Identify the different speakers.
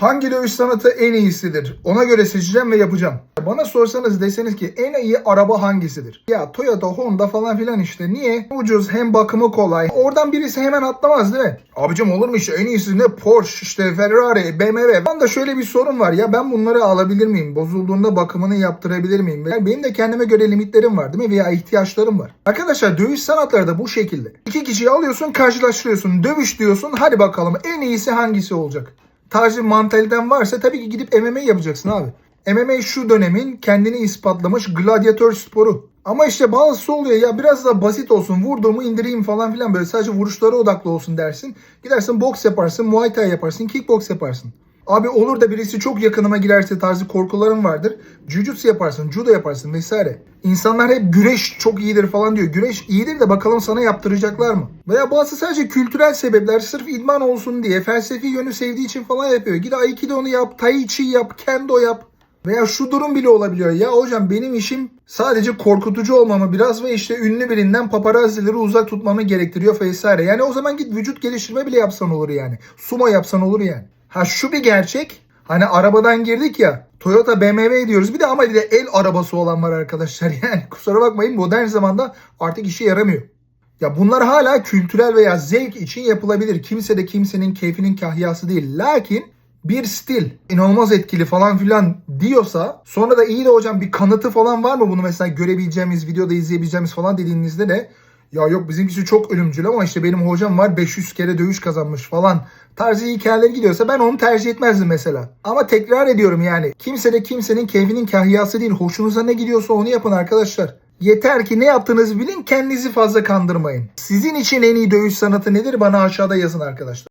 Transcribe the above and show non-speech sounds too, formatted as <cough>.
Speaker 1: Hangi dövüş sanatı en iyisidir? Ona göre seçeceğim ve yapacağım. Bana sorsanız deseniz ki en iyi araba hangisidir? Ya Toyota, Honda falan filan işte. Niye? Ucuz hem bakımı kolay. Oradan birisi hemen atlamaz değil mi? Abicim olur mu işte en iyisi ne? Porsche, işte Ferrari, BMW. Ben de şöyle bir sorun var ya ben bunları alabilir miyim? Bozulduğunda bakımını yaptırabilir miyim? Yani benim de kendime göre limitlerim var değil mi? Veya ihtiyaçlarım var. Arkadaşlar dövüş sanatları da bu şekilde. İki kişiyi alıyorsun karşılaştırıyorsun. Dövüş diyorsun. Hadi bakalım en iyisi hangisi olacak? Tarzı mantaliten varsa tabii ki gidip MMA yapacaksın abi. MMA şu dönemin kendini ispatlamış gladyatör sporu. Ama işte bazısı oluyor ya biraz da basit olsun vurduğumu indireyim falan filan böyle sadece vuruşlara odaklı olsun dersin. Gidersin boks yaparsın, muay thai yaparsın, kickbox yaparsın. Abi olur da birisi çok yakınıma girerse tarzı korkularım vardır. Jujutsu yaparsın, judo yaparsın vesaire. İnsanlar hep güreş çok iyidir falan diyor. Güreş iyidir de bakalım sana yaptıracaklar mı? Veya bazı sadece kültürel sebepler sırf idman olsun diye felsefi yönü sevdiği için falan yapıyor. Git Aikido'nu yap, Tai Chi yap, Kendo yap. Veya şu durum bile olabiliyor. Ya hocam benim işim sadece korkutucu olmamı biraz ve işte ünlü birinden paparazzileri uzak tutmamı gerektiriyor vesaire. Yani o zaman git vücut geliştirme bile yapsan olur yani. Sumo yapsan olur yani. Ha şu bir gerçek. Hani arabadan girdik ya. Toyota BMW diyoruz. Bir de ama bir de el arabası olan var arkadaşlar. <laughs> Yani kusura bakmayın modern zamanda artık işe yaramıyor. Ya bunlar hala kültürel veya zevk için yapılabilir. Kimse de kimsenin keyfinin kahyası değil. Lakin bir stil inanılmaz etkili falan filan diyorsa sonra da iyi de hocam bir kanıtı falan var mı bunu mesela görebileceğimiz videoda izleyebileceğimiz falan dediğinizde de ya yok bizimkisi çok ölümcül ama işte benim hocam var 500 kere dövüş kazanmış falan tarzı hikayeler gidiyorsa ben onu tercih etmezdim mesela. Ama tekrar ediyorum yani kimse de kimsenin keyfinin kahyası değil. Hoşunuza ne gidiyorsa onu yapın arkadaşlar. Yeter ki ne yaptığınızı bilin kendinizi fazla kandırmayın. Sizin için en iyi dövüş sanatı nedir bana aşağıda yazın arkadaşlar.